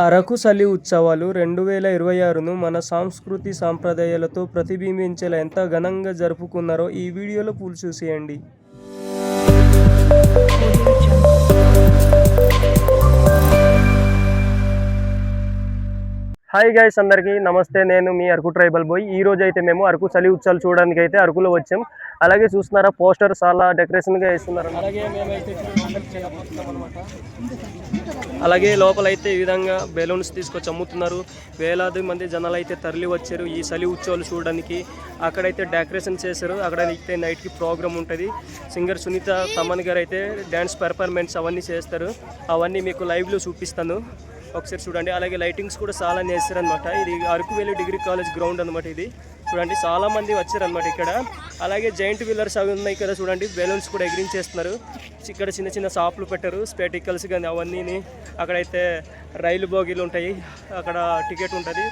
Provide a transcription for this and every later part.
అరకు చలి ఉత్సవాలు రెండు వేల ఇరవై ఆరును మన సంస్కృతి సాంప్రదాయాలతో ప్రతిబింబించేలా ఎంత ఘనంగా జరుపుకున్నారో ఈ వీడియోలో పూలు చూసేయండి. హాయ్ గైస్ అందరికీ నమస్తే. నేను మీ అరకు ట్రైబల్ బాయ్. ఈ రోజు అయితే మేము అరకు చలి ఉత్సవాలు చూడడానికి అయితే అరకులో వచ్చాం. అలాగే చూస్తున్నారా పోస్టర్ చాలా డెకరేషన్గా వేస్తున్నారు అలాగే మేమైతే అలాగే లోపల అయితే ఈ విధంగా బెలూన్స్ తీసుకొచ్చి అమ్ముతున్నారు. వేలాది మంది జనాలు అయితే తరలి వచ్చారు ఈ చలి ఉత్సవాలు చూడడానికి. అక్కడైతే డెకరేషన్ చేశారు. అక్కడ నైట్కి ప్రోగ్రామ్ ఉంటుంది. సింగర్ సునీత తమన్ గారు అయితే డ్యాన్స్ పెర్ఫార్మెన్స్ అవన్నీ చేస్తారు. అవన్నీ మీకు లైవ్లో చూపిస్తాను. ఒకసారి చూడండి. అలాగే లైటింగ్స్ కూడా చాలా చేస్తారనమాట ఇది అరకు డిగ్రీ కాలేజ్ గ్రౌండ్ అనమాట ఇది. చూడండి చాలా మంది వచ్చారనమాట ఇక్కడ. అలాగే జైంట్ వీలర్స్ అవి ఉన్నాయి కదా చూడండి బెలూన్స్ కూడా ఎగిరించేస్తున్నారు ఇక్కడ చిన్న చిన్న షాపులు పెట్టారు స్పెటికల్స్ కానీ అవన్నీ అక్కడైతే రైలు బోగీలు ఉంటాయి అక్కడ టికెట్ ఉంటుంది.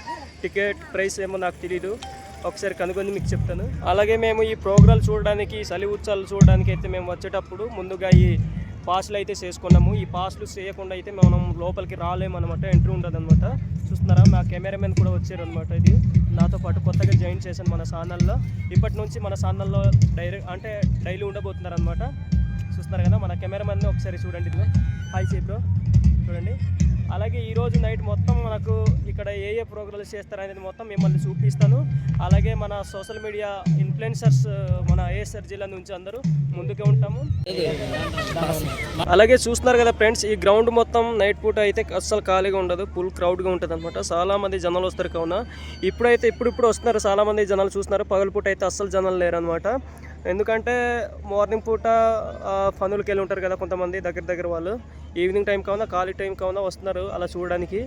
టికెట్ ప్రైస్ ఏమో నాకు తెలియదు ఒకసారి కనుగొని మీకు చెప్తాను. అలాగే మేము ఈ ప్రోగ్రాలు చూడడానికి చలి ఉత్సవాలు చూడడానికి అయితే మేము వచ్చేటప్పుడు ముందుగా ఈ పాస్లు అయితే చేసుకున్నాము. ఈ పాస్లు చేయకుండా అయితే మనం లోపలికి రాలేమన్నమాట. ఎంట్రీ ఉండదు అనమాట చూస్తున్నారా? మా కెమెరామెన్ కూడా వచ్చారు అనమాట ఇది. నాతో పాటు కొత్తగా జాయిన్ చేశాను మన ఛానల్లో. ఇప్పటి నుంచి మన ఛానల్లో డైరెక్ట్ అంటే డైలీ ఉండబోతున్నారు అనమాట చూస్తున్నారు కదా మన కెమెరామెన్ ఒకసారి చూడండి ఇదిగో. హాయ్ బ్రో చూడండి. అలాగే ఈరోజు నైట్ మొత్తం మనకు ఇక్కడ ఏ ఏ ప్రోగ్రామ్స్ చేస్తారనేది మొత్తం మిమ్మల్ని చూపిస్తాను. అలాగే మన సోషల్ మీడియా ఇన్ఫ్లుయెన్సర్స్ మన ఏఎస్ఆర్ జిల్లా నుంచి అందరూ ముందుకే ఉంటాము. అలాగే చూస్తున్నారు కదా ఫ్రెండ్స్ ఈ గ్రౌండ్ మొత్తం నైట్ పూట అయితే అస్సలు ఖాళీగా ఉండదు ఫుల్ క్రౌడ్గా ఉంటుంది అనమాట చాలా మంది జనాలు వస్తారు కావున. ఇప్పుడైతే ఇప్పుడు ఇప్పుడు వస్తున్నారు చాలామంది జనాలు చూస్తున్నారు. పగలపూట అయితే అస్సలు జనాలు లేరనమాట ఎందుకంటే మార్నింగ్ పూట పనులకి వెళ్ళి ఉంటారు కదా కొంతమంది దగ్గర దగ్గర వాళ్ళు. ఈవినింగ్ టైం కావున ఖాళీ టైం కావున వస్తున్నారు అలా చూడడానికి.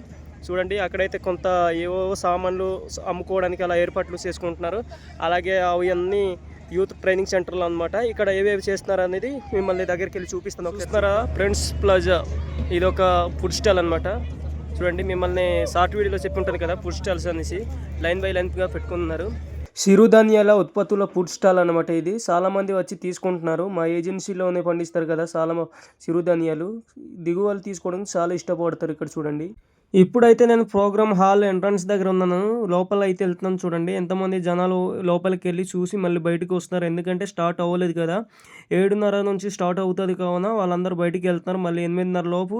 చూడండి అక్కడైతే కొంత ఏవో సామాన్లు అమ్ముకోవడానికి అలా ఏర్పాట్లు చేసుకుంటున్నారు. అలాగే అవి అన్ని యూత్ ట్రైనింగ్ సెంటర్లు అనమాట ఇక్కడ ఏవేవి చేస్తున్నారు అనేది మిమ్మల్ని దగ్గరికి వెళ్ళి చూపిస్తాను. ఒకసారి ఫ్రెండ్స్ ప్లాజా. ఇది ఒక ఫుడ్ స్టాల్ అనమాట చూడండి మిమ్మల్ని షార్ట్ వీడియోలో చెప్పి ఉంటుంది కదా ఫుడ్ స్టాల్స్ అనేసి. లైన్ బై లైన్గా పెట్టుకున్నారు సిరుధాన్యాల ఉత్పత్తుల ఫుడ్ స్టాల్ అనమాట ఇది. చాలా మంది వచ్చి తీసుకుంటున్నారు. మా ఏజెన్సీలోనే పండిస్తారు కదా చాలా సిరుధాన్యాలు. దిగువలు తీసుకోవడానికి చాలా ఇష్టపడతారు ఇక్కడ చూడండి. ఇప్పుడైతే నేను ప్రోగ్రామ్ హాల్ ఎంట్రన్స్ దగ్గర ఉన్నాను. లోపల అయితే వెళ్తున్నాను చూడండి. ఎంతమంది జనాలు లోపలికి వెళ్ళి చూసి మళ్ళీ బయటకు వస్తున్నారు. ఎందుకంటే స్టార్ట్ అవ్వలేదు కదా. ఏడున్నర నుంచి స్టార్ట్ అవుతుంది కావున వాళ్ళందరూ బయటికి వెళ్తున్నారు. మళ్ళీ ఎనిమిదిన్నర లోపు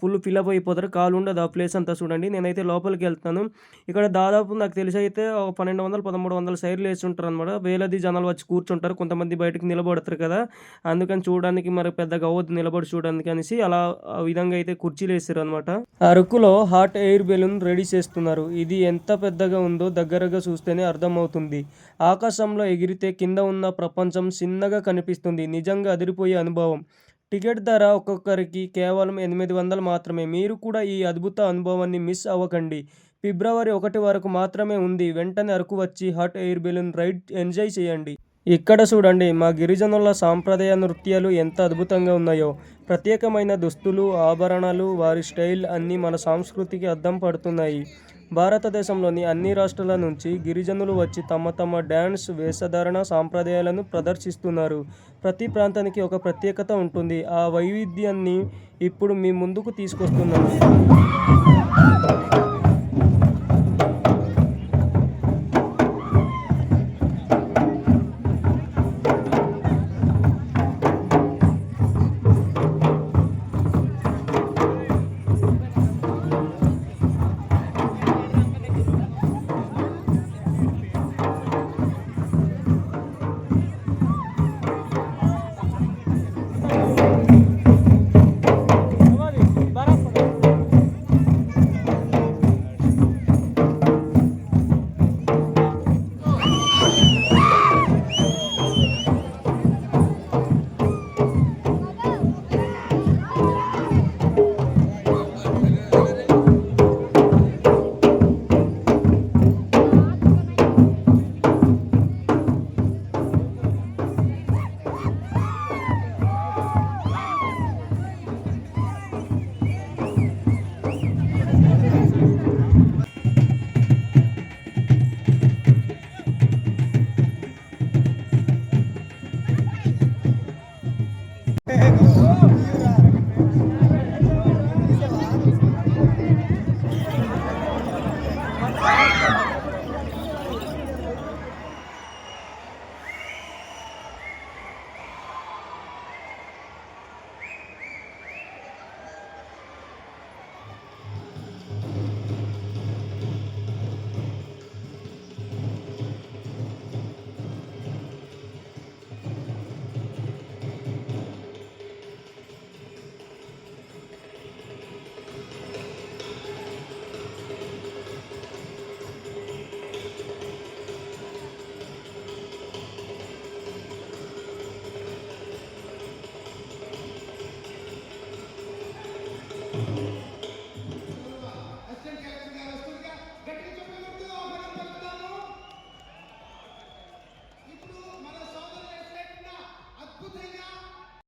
ఫుల్ ఫిల్అప్ అయిపోతారు కాలు ఉండదు ఆ ప్లేస్ అంతా చూడండి. నేనైతే లోపలికి వెళ్తాను ఇక్కడ దాదాపు నాకు తెలిసి అయితే ఒక పన్నెండు వందలు పదమూడు వందల సైడ్లు వేసి ఉంటారు అనమాట వేలది జనాలు వచ్చి కూర్చుంటారు. కొంతమంది బయటకు నిలబడతారు కదా. అందుకని చూడడానికి మరి పెద్దగా అవ్వద్దు నిలబడి చూడడానికి అనేసి అలా ఆ విధంగా అయితే కుర్చీలు వేస్తారు అనమాట అరకులో హాట్ ఎయిర్ బెలూన్ రెడీ చేస్తున్నారు. ఇది ఎంత పెద్దగా ఉందో దగ్గరగా చూస్తేనే అర్థమవుతుంది. ఆకాశంలో ఎగిరితే కింద ఉన్న ప్రపంచం చిన్నగా కనిపిస్తుంది. నిజంగా అదిరిపోయే అనుభవం. టికెట్ ధర ఒక్కొక్కరికి కేవలం ఎనిమిది వందలు మాత్రమే. మీరు కూడా ఈ అద్భుత అనుభవాన్ని మిస్ అవ్వకండి. ఫిబ్రవరి ఒకటి వరకు మాత్రమే ఉంది. వెంటనే అరకు వచ్చి hot air balloon ride enjoy చేయండి. ఇక్కడ చూడండి మా గిరిజనుల సాంప్రదాయ నృత్యాలు ఎంత అద్భుతంగా ఉన్నాయో. ప్రత్యేకమైన దుస్తులు ఆభరణాలు వారి స్టైల్ అన్నీ మన సంస్కృతికి అద్దం పడుతున్నాయి. భారతదేశంలోని అన్ని రాష్ట్రాల నుంచి గిరిజనులు వచ్చి తమ తమ డ్యాన్స్ వేషధారణ సాంప్రదాయాలను ప్రదర్శిస్తున్నారు. ప్రతి ప్రాంతానికి ఒక ప్రత్యేకత ఉంటుంది. ఆ వైవిధ్యాన్ని ఇప్పుడు మీ ముందుకు తీసుకొస్తున్నాను.